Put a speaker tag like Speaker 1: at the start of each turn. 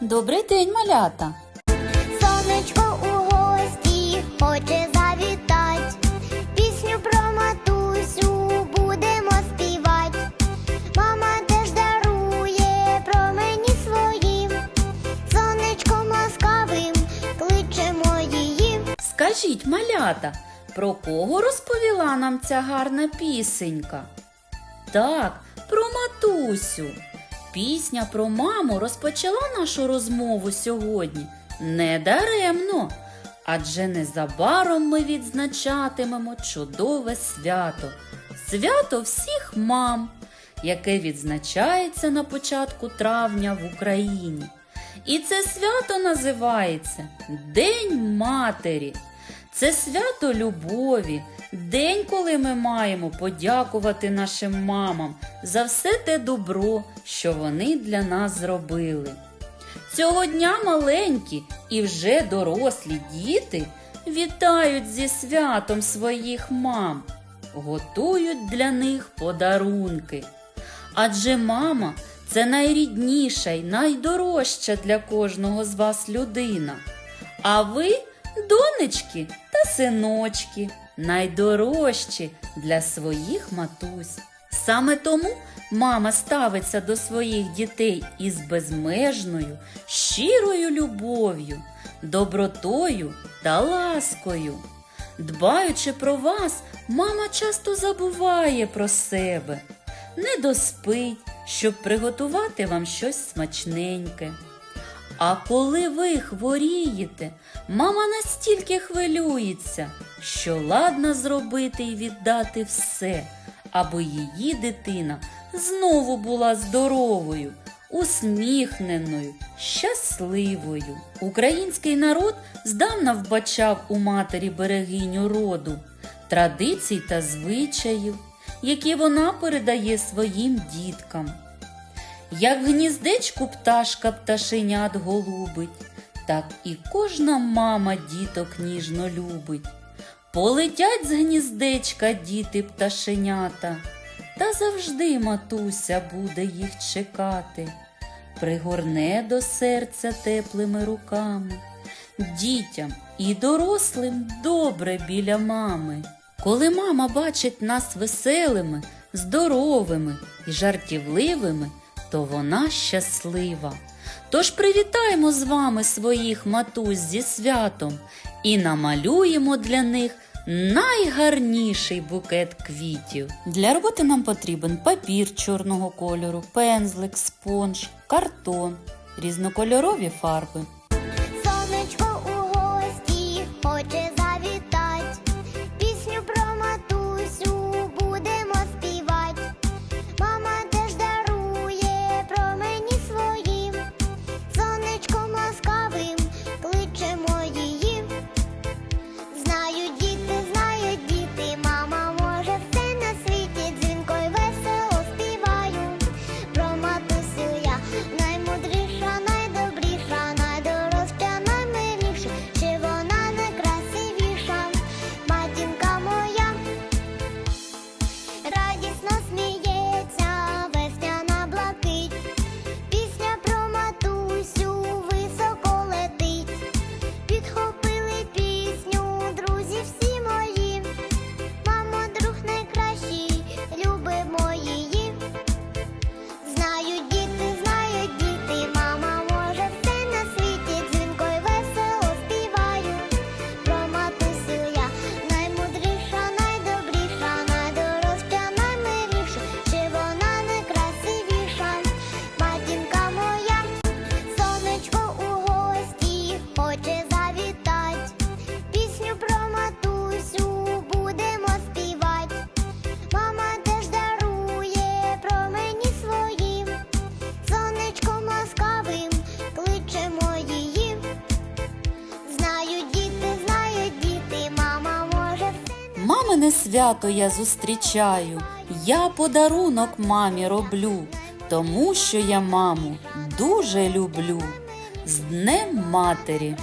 Speaker 1: Добрий день, малята!
Speaker 2: Сонечко у гості хоче завітать, пісню про матусю будемо співать. Мама теж дарує промені своїм, сонечком ласкавим кличемо її.
Speaker 1: Скажіть, малята, про кого розповіла нам ця гарна пісенька? Так, про матусю. Пісня про маму розпочала нашу розмову сьогодні недаремно, адже незабаром ми відзначатимемо чудове свято свято всіх мам, яке відзначається на початку травня в Україні. І це свято називається День Матері. Це свято любові, день, коли ми маємо подякувати нашим мамам за все те добро, що вони для нас зробили. Цього дня маленькі і вже дорослі діти вітають зі святом своїх мам, готують для них подарунки. Адже мама це найрідніша й найдорожча для кожного з вас людина. А ви, донечки та синочки, найдорожчі для своїх матусь. Саме тому мама ставиться до своїх дітей із безмежною, щирою любов'ю, добротою та ласкою. Дбаючи про вас, мама часто забуває про себе, не доспить, щоб приготувати вам щось смачненьке. А коли ви хворієте, мама настільки хвилюється, що ладна зробити і віддати все, аби її дитина знову була здоровою, усміхненою, щасливою. Український народ здавна вбачав у матері берегиню роду, традицій та звичаїв, які вона передає своїм діткам. Як гніздечку пташка пташенят голубить, так і кожна мама діток ніжно любить. Полетять з гніздечка діти пташенята, та завжди матуся буде їх чекати, пригорне до серця теплими руками. Дітям і дорослим добре біля мами. Коли мама бачить нас веселими, здоровими і жартівливими, то вона щаслива. Тож привітаємо з вами своїх матусь зі святом і намалюємо для них найгарніший букет квітів. Для роботи нам потрібен папір чорного кольору, пензлик, спонж, картон, різнокольорові фарби.
Speaker 2: Сонечко у гості хоче
Speaker 1: Мамине свято я зустрічаю, я подарунок мамі роблю, тому що я маму дуже люблю. З Днем Матері!